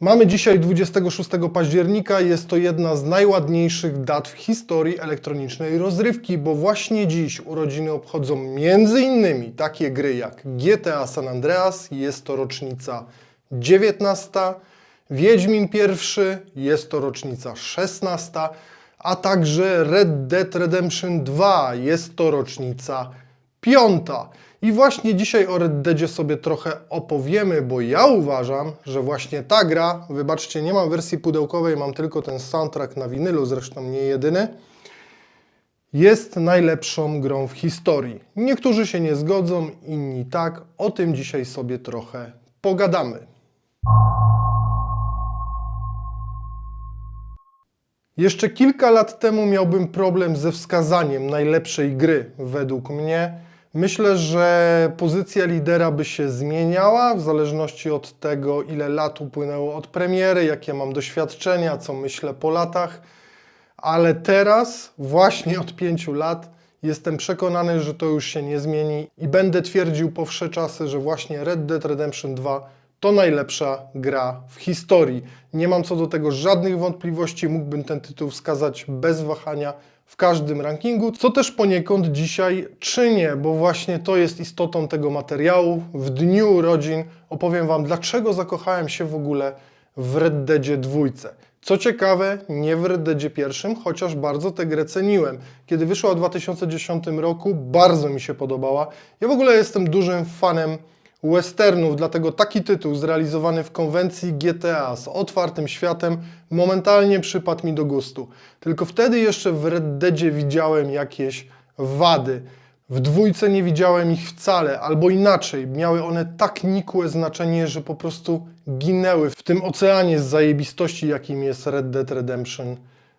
Mamy dzisiaj 26 października. Jest to jedna z najładniejszych dat w historii elektronicznej rozrywki, bo właśnie dziś urodziny obchodzą m.in. takie gry jak GTA San Andreas, jest to rocznica 19, Wiedźmin I, jest to rocznica 16, a także Red Dead Redemption 2, jest to rocznica piąta. I właśnie dzisiaj o Red Deadzie sobie trochę opowiemy, bo ja uważam, że właśnie ta gra, wybaczcie, nie mam wersji pudełkowej, mam tylko ten soundtrack na winylu, zresztą nie jedyny, jest najlepszą grą w historii. Niektórzy się nie zgodzą, inni tak. O tym dzisiaj sobie trochę pogadamy. Jeszcze kilka lat temu miałbym problem ze wskazaniem najlepszej gry według mnie. Myślę, że pozycja lidera by się zmieniała w zależności od tego, ile lat upłynęło od premiery, jakie mam doświadczenia, co myślę po latach. Ale teraz, właśnie od pięciu lat, jestem przekonany, że to już się nie zmieni i będę twierdził po wsze czasy, że właśnie Red Dead Redemption 2 to najlepsza gra w historii. Nie mam co do tego żadnych wątpliwości, mógłbym ten tytuł wskazać bez wahania w każdym rankingu, co też poniekąd dzisiaj czynię, bo właśnie to jest istotą tego materiału. W dniu urodzin opowiem Wam, dlaczego zakochałem się w ogóle w Red Deadzie dwójce. Co ciekawe, nie w Red Deadzie pierwszym, chociaż bardzo tę grę ceniłem. Kiedy wyszła w 2010 roku, bardzo mi się podobała. Ja w ogóle jestem dużym fanem westernów, dlatego taki tytuł zrealizowany w konwencji GTA z otwartym światem momentalnie przypadł mi do gustu. Tylko wtedy jeszcze w Red Deadzie widziałem jakieś wady. W dwójce nie widziałem ich wcale, albo inaczej, miały one tak nikłe znaczenie, że po prostu ginęły w tym oceanie z zajebistości, jakim jest Red Dead Redemption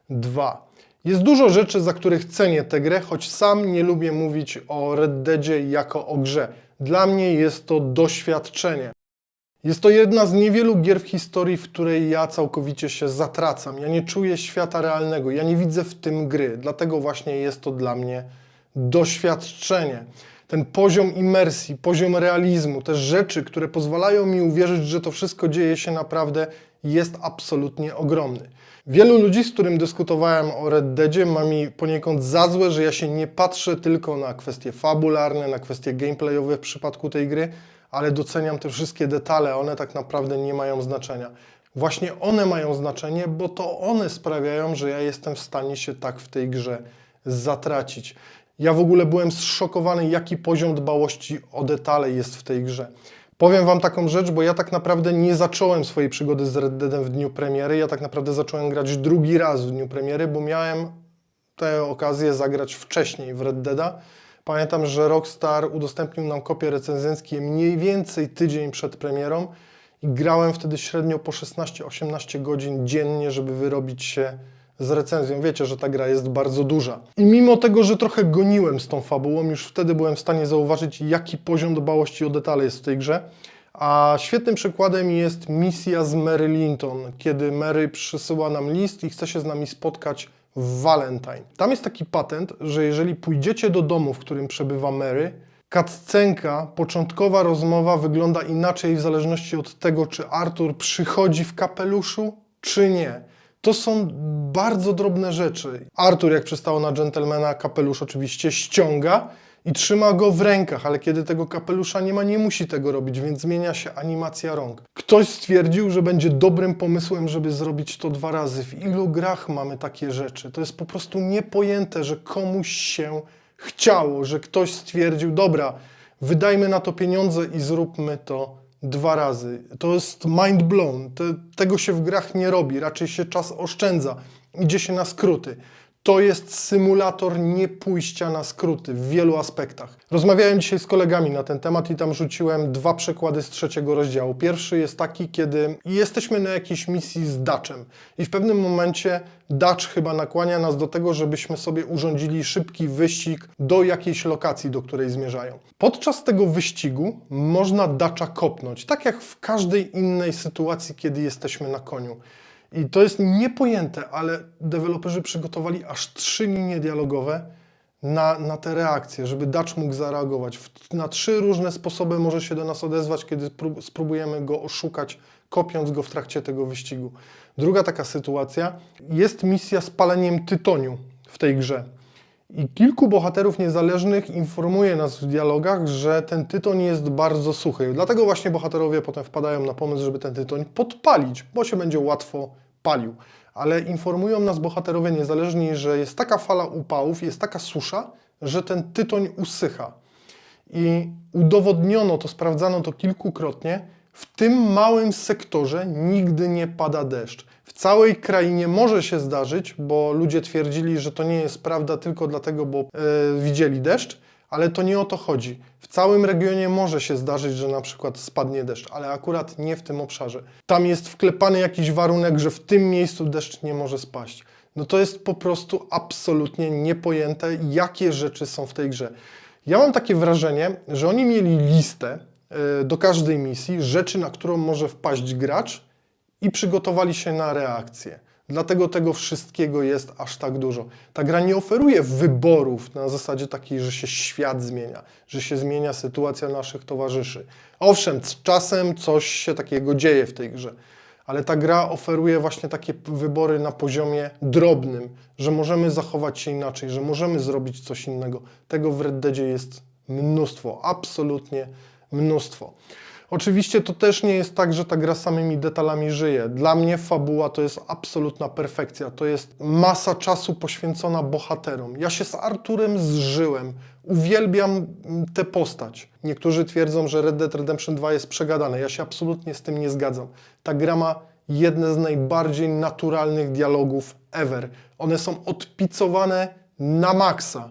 2. Jest dużo rzeczy, za których cenię tę grę, choć sam nie lubię mówić o Red Deadzie jako o grze. Dla mnie jest to doświadczenie. Jest to jedna z niewielu gier w historii, w której ja całkowicie się zatracam. Ja nie czuję świata realnego, ja nie widzę w tym gry, dlatego właśnie jest to dla mnie doświadczenie. Ten poziom imersji, poziom realizmu, te rzeczy, które pozwalają mi uwierzyć, że to wszystko dzieje się naprawdę, jest absolutnie ogromny. Wielu ludzi, z którym dyskutowałem o Red Deadzie, ma mi poniekąd za złe, że ja się nie patrzę tylko na kwestie fabularne, na kwestie gameplayowe w przypadku tej gry, ale doceniam te wszystkie detale, one tak naprawdę nie mają znaczenia. Właśnie one mają znaczenie, bo to one sprawiają, że ja jestem w stanie się tak w tej grze zatracić. Ja w ogóle byłem zszokowany, jaki poziom dbałości o detale jest w tej grze. Powiem Wam taką rzecz, bo ja tak naprawdę nie zacząłem swojej przygody z Red Deadem w dniu premiery. Ja tak naprawdę zacząłem grać drugi raz w dniu premiery, bo miałem tę okazję zagrać wcześniej w Red Deada. Pamiętam, że Rockstar udostępnił nam kopie recenzenckie mniej więcej tydzień przed premierą i grałem wtedy średnio po 16-18 godzin dziennie, żeby wyrobić się z recenzją. Wiecie, że ta gra jest bardzo duża. I mimo tego, że trochę goniłem z tą fabułą, już wtedy byłem w stanie zauważyć, jaki poziom dbałości o detale jest w tej grze. A świetnym przykładem jest misja z Mary Linton, kiedy Mary przysyła nam list i chce się z nami spotkać w Valentine. Tam jest taki patent, że jeżeli pójdziecie do domu, w którym przebywa Mary, Cutscenka, początkowa rozmowa wygląda inaczej w zależności od tego, czy Arthur przychodzi w kapeluszu, czy nie. To są bardzo drobne rzeczy. Arthur, jak przystało na dżentelmena, kapelusz oczywiście ściąga i trzyma go w rękach, ale kiedy tego kapelusza nie ma, nie musi tego robić, więc zmienia się animacja rąk. Ktoś stwierdził, że będzie dobrym pomysłem, żeby zrobić to dwa razy. W ilu grach mamy takie rzeczy? To jest po prostu niepojęte, że komuś się chciało, że ktoś stwierdził, dobra, wydajmy na to pieniądze i zróbmy to dwa razy. To jest mind blown. Te, tego się w grach nie robi, raczej się czas oszczędza, idzie się na skróty. To jest symulator nie pójścia na skróty w wielu aspektach. Rozmawiałem dzisiaj z kolegami na ten temat i tam rzuciłem dwa przykłady z trzeciego rozdziału. Pierwszy jest taki, kiedy jesteśmy na jakiejś misji z Dutchem i w pewnym momencie Dutch chyba nakłania nas do tego, żebyśmy sobie urządzili szybki wyścig do jakiejś lokacji, do której zmierzają. Podczas tego wyścigu można Dutcha kopnąć, tak jak w każdej innej sytuacji, kiedy jesteśmy na koniu. I to jest niepojęte, ale deweloperzy przygotowali aż trzy linie dialogowe na, na te reakcje, żeby Dutch mógł zareagować. W, na trzy różne sposoby może się do nas odezwać, kiedy prób, spróbujemy go oszukać kopiąc go w trakcie tego wyścigu. Druga taka sytuacja jest misja z paleniem tytoniu w tej grze. I kilku bohaterów niezależnych informuje nas w dialogach, że ten tytoń jest bardzo suchy. Dlatego właśnie bohaterowie potem wpadają na pomysł, żeby ten tytoń podpalić, bo się będzie łatwo palił. Ale informują nas bohaterowie niezależni, że jest taka fala upałów, jest taka susza, że ten tytoń usycha. I udowodniono to, sprawdzano to kilkukrotnie. W tym małym sektorze nigdy nie pada deszcz. Całej krainie może się zdarzyć, bo ludzie twierdzili, że to nie jest prawda tylko dlatego, bo e, widzieli deszcz, ale to nie o to chodzi. W całym regionie może się zdarzyć, że na przykład spadnie deszcz, ale akurat nie w tym obszarze. Tam jest wklepany jakiś warunek, że w tym miejscu deszcz nie może spaść. No to jest po prostu absolutnie niepojęte, jakie rzeczy są w tej grze. Ja mam takie wrażenie, że oni mieli listę e, do każdej misji rzeczy, na którą może wpaść gracz i przygotowali się na reakcję. Dlatego tego wszystkiego jest aż tak dużo. Ta gra nie oferuje wyborów na zasadzie takiej, że się świat zmienia, że się zmienia sytuacja naszych towarzyszy. Owszem, z czasem coś się takiego dzieje w tej grze, ale ta gra oferuje właśnie takie wybory na poziomie drobnym, że możemy zachować się inaczej, że możemy zrobić coś innego. Tego w Red Deadzie jest mnóstwo, absolutnie mnóstwo. Oczywiście to też nie jest tak, że ta gra samymi detalami żyje. Dla mnie fabuła to jest absolutna perfekcja. To jest masa czasu poświęcona bohaterom. Ja się z Arturem zżyłem. Uwielbiam mm, tę postać. Niektórzy twierdzą, że Red Dead Redemption 2 jest przegadane. Ja się absolutnie z tym nie zgadzam. Ta gra ma jedne z najbardziej naturalnych dialogów ever. One są odpicowane na maksa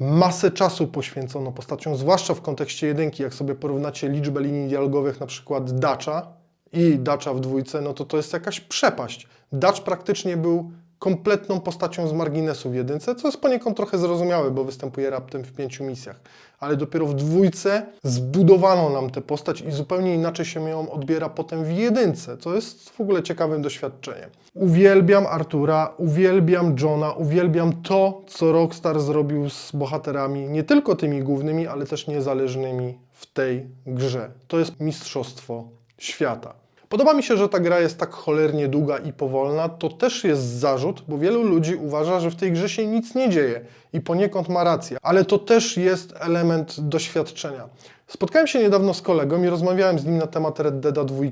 masę czasu poświęcono postaciom, zwłaszcza w kontekście jedynki. Jak sobie porównacie liczbę linii dialogowych, na przykład Dacza i Dacza w dwójce, no to to jest jakaś przepaść. Dacz praktycznie był kompletną postacią z marginesu w jedynce, co jest poniekąd trochę zrozumiałe, bo występuje raptem w pięciu misjach. Ale dopiero w dwójce zbudowano nam tę postać i zupełnie inaczej się ją odbiera potem w jedynce, co jest w ogóle ciekawym doświadczeniem. Uwielbiam Artura, uwielbiam Johna, uwielbiam to, co Rockstar zrobił z bohaterami, nie tylko tymi głównymi, ale też niezależnymi w tej grze. To jest mistrzostwo świata. Podoba mi się, że ta gra jest tak cholernie długa i powolna. To też jest zarzut, bo wielu ludzi uważa, że w tej grze się nic nie dzieje i poniekąd ma rację, ale to też jest element doświadczenia. Spotkałem się niedawno z kolegą i rozmawiałem z nim na temat Red Deada 2.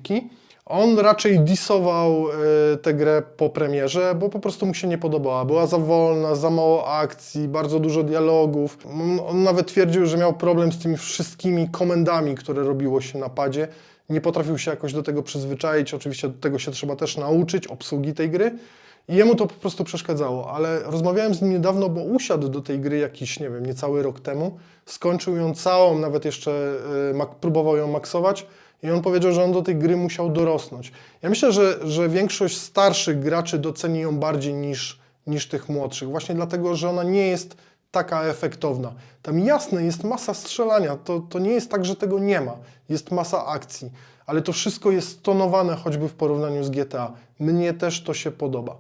On raczej disował y, tę grę po premierze, bo po prostu mu się nie podobała. Była za wolna, za mało akcji, bardzo dużo dialogów. On- On nawet twierdził, że miał problem z tymi wszystkimi komendami, które robiło się na padzie nie potrafił się jakoś do tego przyzwyczaić. Oczywiście do tego się trzeba też nauczyć, obsługi tej gry. I jemu to po prostu przeszkadzało, ale rozmawiałem z nim niedawno, bo usiadł do tej gry jakiś, nie wiem, niecały rok temu. Skończył ją całą, nawet jeszcze y, próbował ją maksować. I on powiedział, że on do tej gry musiał dorosnąć. Ja myślę, że, że większość starszych graczy doceni ją bardziej niż, niż tych młodszych. Właśnie dlatego, że ona nie jest taka efektowna. Tam jasne, jest masa strzelania, to, to nie jest tak, że tego nie ma. Jest masa akcji, ale to wszystko jest stonowane choćby w porównaniu z GTA. Mnie też to się podoba.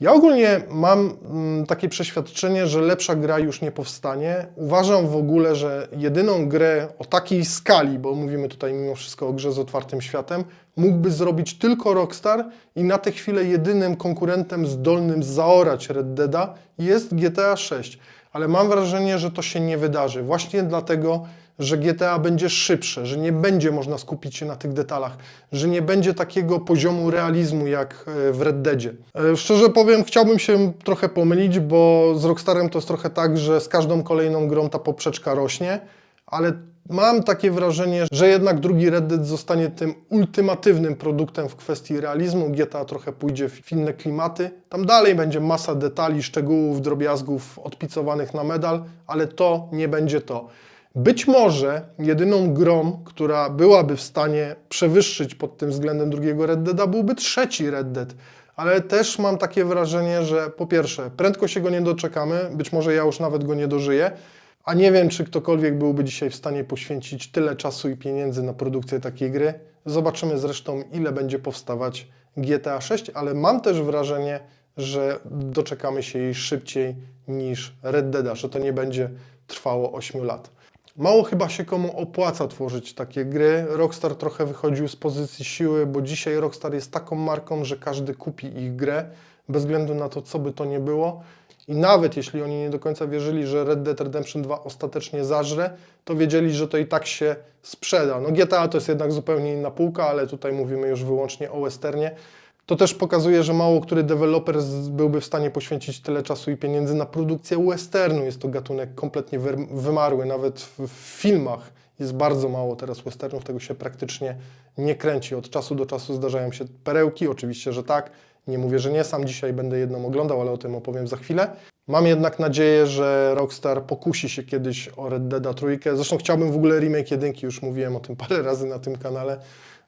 Ja ogólnie mam mm, takie przeświadczenie, że lepsza gra już nie powstanie. Uważam w ogóle, że jedyną grę o takiej skali, bo mówimy tutaj mimo wszystko o grze z otwartym światem, mógłby zrobić tylko Rockstar i na tę chwilę jedynym konkurentem zdolnym zaorać Red Deada jest GTA 6. Ale mam wrażenie, że to się nie wydarzy. Właśnie dlatego, że GTA będzie szybsze, że nie będzie można skupić się na tych detalach, że nie będzie takiego poziomu realizmu jak e, w Red Deadzie. E, Szczerze powiem, chciałbym się trochę pomylić, bo z Rockstarem to jest trochę tak, że z każdą kolejną grą ta poprzeczka rośnie, ale mam takie wrażenie, że jednak drugi Red Dead zostanie tym ultimatywnym produktem w kwestii realizmu. GTA trochę pójdzie w inne klimaty. Tam dalej będzie masa detali, szczegółów, drobiazgów odpicowanych na medal, ale to nie będzie to. Być może jedyną grą, która byłaby w stanie przewyższyć pod tym względem drugiego Red Deada, byłby trzeci Red Dead. Ale też mam takie wrażenie, że po pierwsze, prędko się go nie doczekamy, być może ja już nawet go nie dożyję, a nie wiem, czy ktokolwiek byłby dzisiaj w stanie poświęcić tyle czasu i pieniędzy na produkcję takiej gry. Zobaczymy zresztą, ile będzie powstawać GTA 6, ale mam też wrażenie, że doczekamy się jej szybciej niż Red Deada, że to nie będzie trwało 8 lat. Mało chyba się komu opłaca tworzyć takie gry. Rockstar trochę wychodził z pozycji siły, bo dzisiaj Rockstar jest taką marką, że każdy kupi ich grę, bez względu na to, co by to nie było. I nawet jeśli oni nie do końca wierzyli, że Red Dead Redemption 2 ostatecznie zażre, to wiedzieli, że to i tak się sprzeda. No GTA to jest jednak zupełnie inna półka, ale tutaj mówimy już wyłącznie o westernie. To też pokazuje, że mało który deweloper byłby w stanie poświęcić tyle czasu i pieniędzy na produkcję westernu. Jest to gatunek kompletnie wy- wymarły, nawet w filmach jest bardzo mało teraz westernów, tego się praktycznie nie kręci. Od czasu do czasu zdarzają się perełki, oczywiście, że tak. Nie mówię, że nie, sam dzisiaj będę jedną oglądał, ale o tym opowiem za chwilę. Mam jednak nadzieję, że Rockstar pokusi się kiedyś o Red Dead trójkę. Zresztą chciałbym w ogóle remake jedynki, już mówiłem o tym parę razy na tym kanale,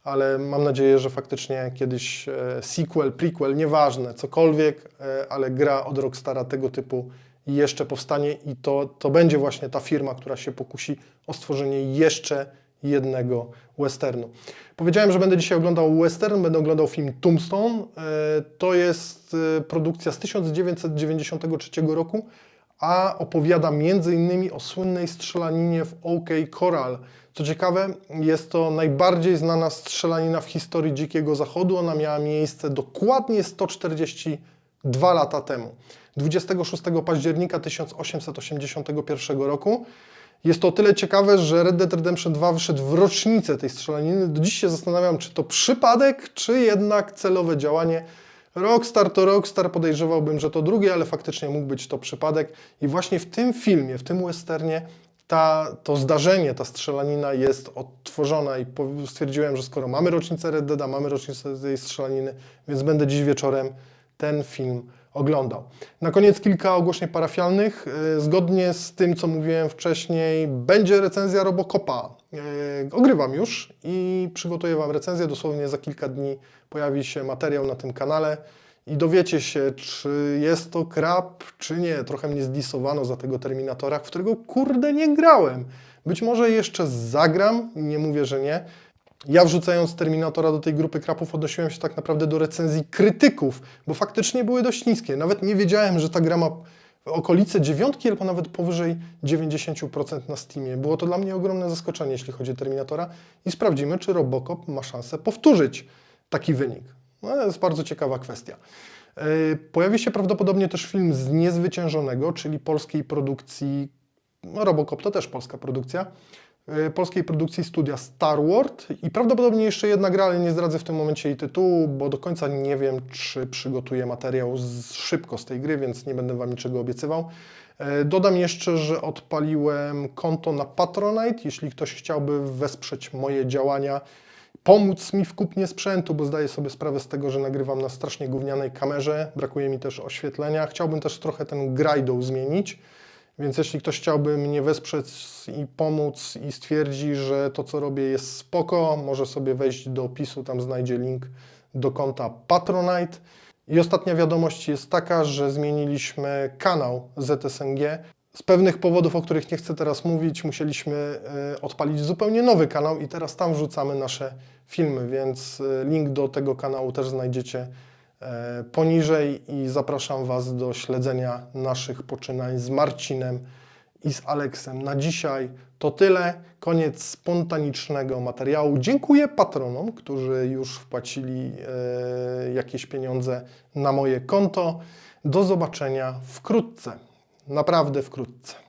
ale mam nadzieję, że faktycznie kiedyś e, sequel, prequel, nieważne, cokolwiek, e, ale gra od Rockstara tego typu jeszcze powstanie i to, to będzie właśnie ta firma, która się pokusi o stworzenie jeszcze jednego westernu. Powiedziałem, że będę dzisiaj oglądał western, będę oglądał film Tombstone. E, To jest e, produkcja z 1993 roku, a opowiada m.in. o słynnej strzelaninie w OK Corral. Co ciekawe, jest to najbardziej znana strzelanina w historii Dzikiego Zachodu. Ona miała miejsce dokładnie 142 lata temu. 26 października 1881 roku. Jest to o tyle ciekawe, że Red Dead Redemption 2 wyszedł w rocznicę tej strzelaniny. Do dziś się zastanawiam, czy to przypadek, czy jednak celowe działanie. Rockstar to Rockstar, podejrzewałbym, że to drugie, ale faktycznie mógł być to przypadek. I właśnie w tym filmie, w tym westernie, ta, to zdarzenie, ta strzelanina jest odtworzona i stwierdziłem, że skoro mamy rocznicę Red Deada, mamy rocznicę tej strzelaniny, więc będę dziś wieczorem ten film oglądał. Na koniec kilka ogłoszeń parafialnych. Yy, Zgodnie z tym, co mówiłem wcześniej, będzie recenzja Robocopa. Yy, Ogrywam już i przygotuję Wam recenzję. Dosłownie za kilka dni pojawi się materiał na tym kanale i dowiecie się, czy jest to krab, czy nie. Trochę mnie zdisowano za tego Terminatora, w którego kurde nie grałem. Być może jeszcze zagram, nie mówię, że nie. Ja wrzucając Terminatora do tej grupy krapów odnosiłem się tak naprawdę do recenzji krytyków, bo faktycznie były dość niskie. Nawet nie wiedziałem, że ta gra ma okolice dziewiątki albo nawet powyżej 90% na Steamie. Było to dla mnie ogromne zaskoczenie, jeśli chodzi o Terminatora i sprawdzimy, czy Robocop ma szansę powtórzyć taki wynik. No, to jest bardzo ciekawa kwestia. Yy, Pojawi się prawdopodobnie też film z Niezwyciężonego, czyli polskiej produkcji, no Robocop to też polska produkcja, polskiej produkcji studia Star Wars i prawdopodobnie jeszcze jedna gra, ale nie zdradzę w tym momencie jej tytułu, bo do końca nie wiem, czy przygotuję materiał z, szybko z tej gry, więc nie będę Wam niczego obiecywał. Yy, Dodam jeszcze, że odpaliłem konto na Patronite, jeśli ktoś chciałby wesprzeć moje działania, pomóc mi w kupnie sprzętu, bo zdaję sobie sprawę z tego, że nagrywam na strasznie gównianej kamerze, brakuje mi też oświetlenia. Chciałbym też trochę ten grajdą zmienić, więc jeśli ktoś chciałby mnie wesprzeć i pomóc i stwierdzi, że to co robię jest spoko, może sobie wejść do opisu, tam znajdzie link do konta Patronite. I ostatnia wiadomość jest taka, że zmieniliśmy kanał ZSNG. Z pewnych powodów, o których nie chcę teraz mówić, musieliśmy e, odpalić zupełnie nowy kanał i teraz tam wrzucamy nasze filmy, więc e, link do tego kanału też znajdziecie poniżej i zapraszam Was do śledzenia naszych poczynań z Marcinem i z Aleksem. Na dzisiaj to tyle. Koniec spontanicznego materiału. Dziękuję patronom, którzy już wpłacili e, jakieś pieniądze na moje konto. Do zobaczenia wkrótce. Naprawdę wkrótce.